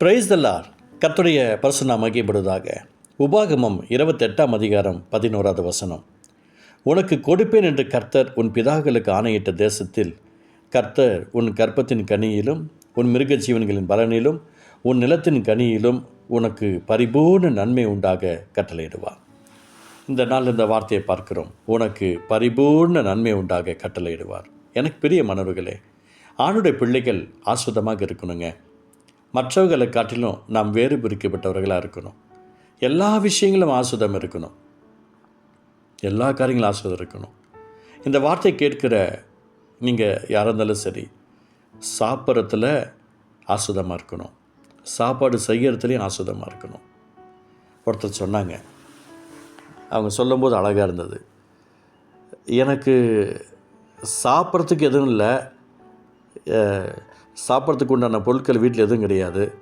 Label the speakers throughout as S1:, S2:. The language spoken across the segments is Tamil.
S1: பிரைஸ் தல்லார் கர்த்தருடைய பரிசுனா மகிப்படுவதாக உபாகமம் இருபத்தெட்டாம் அதிகாரம் பதினோராவது வசனம். உனக்கு கொடுப்பேன் என்று கர்த்தர் உன் பிதாக்களுக்கு ஆணையிட்ட தேசத்தில். கர்த்தர் உன் கற்பத்தின் கனியிலும் உன் மிருக ஜீவன்களின் பலனிலும் உன் நிலத்தின் கனியிலும் உனக்கு பரிபூர்ண நன்மை உண்டாக கட்டளையிடுவார். இந்த நாள் இந்த வார்த்தையை பார்க்கிறோம். உனக்கு பரிபூர்ண நன்மை உண்டாக கட்டளையிடுவார். எனக்கு பெரிய மணவர்களே ஆணுடைய பிள்ளைகள் ஆஸ்வதமாக இருக்கணுங்க. மற்றவர்களை காட்டிலும் நாம் வேறு பிரிக்கப்பட்டவர்களாக இருக்கணும். எல்லா விஷயங்களும் ஆசுதம் இருக்கணும். எல்லா காரியங்களும் ஆசுதம் இருக்கணும். இந்த வார்த்தை கேட்கிற நீங்கள் யாராக இருந்தாலும் சரி சாப்பிட்றதுல ஆசுதமாக இருக்கணும். சாப்பாடு செய்யறதுலேயும் ஆசுதமாக இருக்கணும். ஒருத்தர் சொன்னாங்க. அவங்க சொல்லும்போது அழகாக இருந்தது. எனக்கு சாப்பிட்றதுக்கு எதுவும் இல்லை. சாப்பிட்றதுக்கு உண்டான பொருட்கள் வீட்டில் எதுவும் கிடையாது.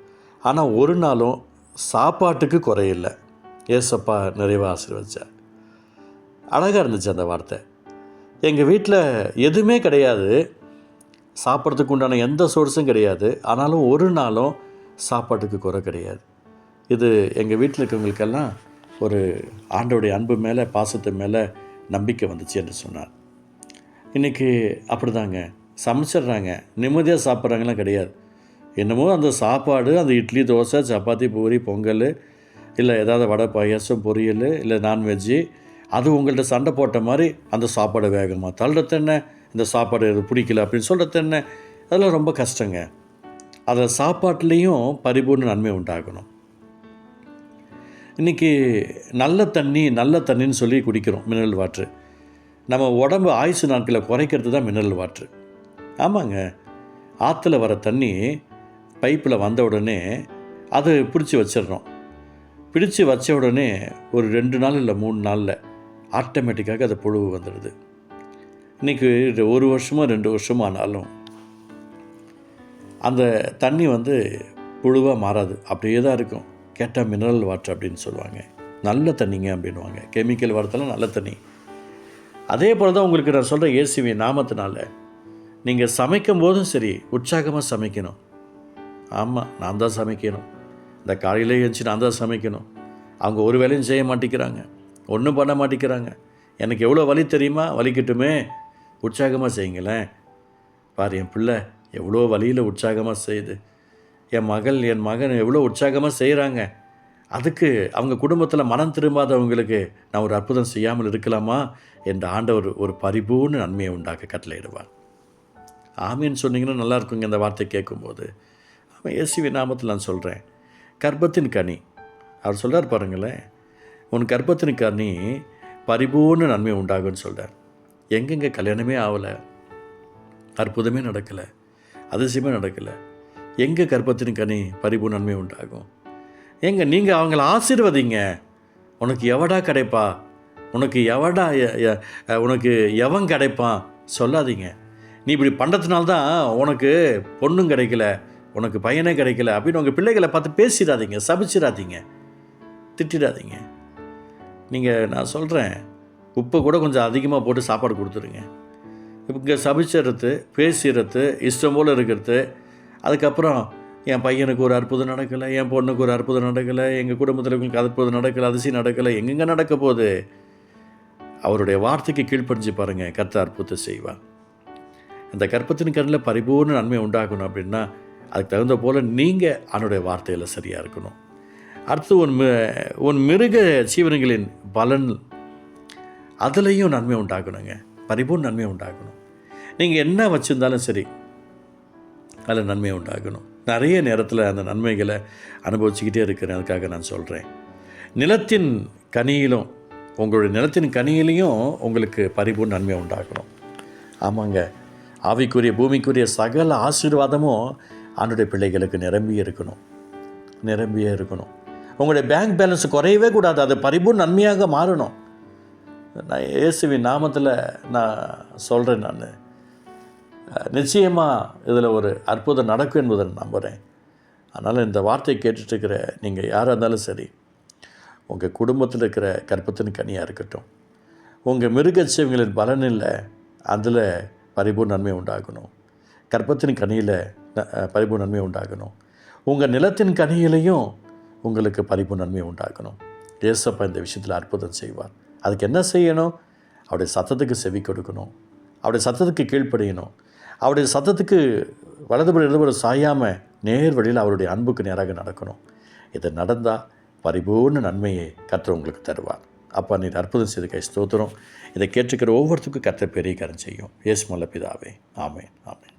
S1: ஆனால் ஒரு நாளும் சாப்பாட்டுக்கு குறையில்லை. ஏசப்பா நிறைவாக ஆசீர்வதிச்சார். அழகாக இருந்துச்சு அந்த வார்த்தை. எங்கள் வீட்டில் எதுவுமே கிடையாது. சாப்பிட்றதுக்கு உண்டான எந்த சோர்ஸும் கிடையாது. ஆனாலும் ஒரு நாளும் சாப்பாட்டுக்கு குறை கிடையாது. இது எங்கள் வீட்டில் இருக்கவங்களுக்கெல்லாம் ஒரு ஆண்டோடைய அன்பு மேலே பாசத்து மேலே நம்பிக்கை வந்துச்சு என்று சொன்னார். இன்றைக்கி அப்படிதாங்க. சமைச்சிடுறாங்க. நிம்மதியாக சாப்பிட்றாங்கலாம் கிடையாது. என்னமோ அந்த சாப்பாடு அந்த இட்லி தோசை சப்பாத்தி பூரி பொங்கல் இல்லை ஏதாவது வடை பாயாசம் பொரியல் இல்லை நான்வெஜ்ஜு அது உங்கள்கிட்ட சண்டை போட்ட மாதிரி அந்த சாப்பாடை வேகமாக தள்ளுறது என்ன? இந்த சாப்பாடு இது பிடிக்கல அப்படின்னு சொல்கிறது என்ன? அதெல்லாம் ரொம்ப கஷ்டங்க. அதில் சாப்பாட்லேயும் பரிபூர்ண நன்மை உண்டாகணும். இன்றைக்கி நல்ல தண்ணி நல்ல தண்ணின்னு சொல்லி குடிக்கிறோம் மினரல் வாட்ரு. நம்ம உடம்பு ஆயுசு நாட்களை குறைக்கிறது தான் மினரல் வாட்ரு. ஆமாங்க. ஆற்றுல வர தண்ணி பைப்பில் வந்த உடனே அது பிடிச்சி வச்சிடுறோம் பிடிச்சி வச்ச உடனே ஒரு ரெண்டு நாள் இல்லை மூணு நாளில் ஆட்டோமேட்டிக்காக அது புழு வந்துடுது இன்றைக்கி ஒரு வருஷமோ ரெண்டு வருஷமோ ஆனாலும் அந்த தண்ணி வந்து புழுவாக மாறாது. அப்படியே தான் இருக்கும். கேட்டால் மினரல் வாட்டர் அப்படின்னு சொல்லுவாங்க. நல்ல தண்ணிங்க அப்படின்வாங்க கெமிக்கல் வரதெல்லாம் நல்ல தண்ணி. அதே போல் தான் உங்களுக்கு நான் சொல்கிற ஏசிவி நாமத்தினால. நீங்கள் சமைக்கும் போதும் சரி உற்சாகமாக சமைக்கணும். ஆமாம் நான் தான் சமைக்கணும். இந்த காலையில் எழுந்துச்சு நான் தான் சமைக்கணும். அவங்க ஒரு வேலையும் செய்ய மாட்டேங்கிறாங்க. ஒன்றும் பண்ண மாட்டேங்கிறாங்க. எனக்கு எவ்வளோ வலி தெரியுமா? வலிக்கட்டுமே. உற்சாகமாக செய்யுங்களேன். பாரு என் பிள்ளை எவ்வளோ வழியில் உற்சாகமாக செய்யுது. என் மகள் என் மகன் எவ்வளோ உற்சாகமாக செய்கிறாங்க அதுக்கு அவங்க குடும்பத்தில் மனம் திரும்பாதவங்களுக்கு நான் ஒரு அற்புதம் செய்யாமல் இருக்கலாமா? என்ற ஆண்டவர் ஒரு பரிபூர்ண நன்மையை உண்டாக்க கட்டளையிடுவார். ஆமின்னு சொன்னீங்கன்னா நல்லா இருக்குங்க இந்த வார்த்தை கேட்கும்போது. அவன் இயேசுவி நாமத்தில் நான் சொல்கிறேன் கர்ப்பத்தின் கனி. அவர் சொல்கிறார் பாருங்களேன் உன் கர்ப்பத்தின் கனி பரிபூர்ண நன்மை உண்டாகும்னு சொல்கிறார் எங்கெங்கே கல்யாணமே ஆகலை அற்புதமே நடக்கலை அதிசயமே நடக்கலை எங்கே கர்ப்பத்தின் கனி பரிபூர்ண நன்மை உண்டாகும்? எங்க நீங்கள் அவங்கள ஆசீர்வதிங்க. உனக்கு எவடா கிடைப்பா? உனக்கு எவடா உனக்கு எவன் கிடைப்பான்? சொல்லாதீங்க. நீ இப்படி பண்ணுறதுனால தான் உனக்கு பொண்ணும் கிடைக்கல உனக்கு பையனே கிடைக்கல அப்படின்னு உங்கள் பிள்ளைகளை பார்த்து பேசிடாதீங்க சபிச்சிடாதீங்க திட்டிடாதீங்க. நீங்கள் நான் சொல்கிறேன் உப்பை கூட கொஞ்சம் அதிகமாக போட்டு சாப்பாடு கொடுத்துருங்க. இங்கே சபிச்சிடுறது பேசிடுறது இஷ்டம் போல் இருக்கிறது. அதுக்கப்புறம் என் பையனுக்கு ஒரு அற்புதம் நடக்கலை என் பொண்ணுக்கு ஒரு அற்புதம் நடக்கலை எங்கள் குடும்பத்தில் உங்களுக்கு அற்புதம் நடக்கலை அதிசயம் நடக்கலை எங்கெங்கே நடக்க போகுது? அவருடைய வார்த்தைக்கு கீழ்ப்படிஞ்சு பாருங்கள் கர்த்தர் அற்புதம் செய்வான் அந்த கற்பத்தின் கண்ணில் பரிபூர்ண நன்மை உண்டாகணும் அப்படின்னா அதுக்கு தகுந்த போல் நீங்கள் அவனுடைய வார்த்தையில் சரியாக இருக்கணும். அடுத்து உன் மி உன் மிருக ஜீவனங்களின் பலன் அதுலேயும் நன்மை உண்டாகணுங்க. பரிபூர்ண நன்மை உண்டாகணும். நீங்கள் என்ன வச்சுருந்தாலும் சரி அதில் நன்மை உண்டாகணும். நிறைய நேரத்தில் அந்த நன்மைகளை அனுபவிச்சுக்கிட்டே இருக்கிறேன் அதுக்காக நான் சொல்கிறேன் நிலத்தின் கனியிலும் உங்களுடைய நிலத்தின் கனியிலையும் உங்களுக்கு பரிபூர்ண நன்மை உண்டாகணும். ஆமாங்க. ஆவிக்குரிய பூமிக்குரிய சகல ஆசீர்வாதமும் ஆண்டுடைய பிள்ளைகளுக்கு நிரம்பி இருக்கணும். நிரம்பியே இருக்கணும். உங்களுடைய பேங்க் பேலன்ஸ் குறையவே கூடாது. அது பரிபூர்ண நன்மையாக மாறணும். நான் இயேசுவின் நாமத்தில் நான் சொல்கிறேன் நான். நிச்சயமாக இதில் ஒரு அற்புதம் நடக்கும் என்பதை நான் நம்புகிறேன் அதனால் இந்த வார்த்தையை கேட்டுட்ருக்கிற நீங்கள் யாராக இருந்தாலும் சரி உங்கள் குடும்பத்தில் இருக்கிற கற்பத்தின் கனியாக இருக்கட்டும். உங்கள் மிருகச்சீவங்களின் பலன் இல்லை. அதில் பரிபூர்ண நன்மை உண்டாகணும். கற்பத்தின் கனியில் பரிபூர்ண நன்மை உண்டாகணும். உங்கள் நிலத்தின் கனியிலையும் உங்களுக்கு பரிபூர்ண நன்மை உண்டாகணும். ஏசப்பா இந்த விஷயத்தில் அற்புதம் செய்வார். அதுக்கு என்ன செய்யணும்? அவருடைய சத்தத்துக்கு செவி கொடுக்கணும். அவருடைய சத்தத்துக்கு கீழ்ப்படியணும். அவருடைய சத்தத்துக்கு வலதுபுறம் இடதுபுறம் சாயாமல் நேர் வழியில் அவருடைய அன்புக்கு நேராக நடக்கணும். இது நடந்தால் பரிபூர்ண நன்மையை கற்று உங்களுக்கு தருவார். அப்பா நீர் அற்புதம் செய்து கை ஸ்தோத்திரம். இதை கேட்டுக்கிற ஒவ்வொருத்துக்கும் கத்த பெரிய காரம் செய்யும். ஏசுமல்ல பிதாவே. ஆமேன் ஆமேன்.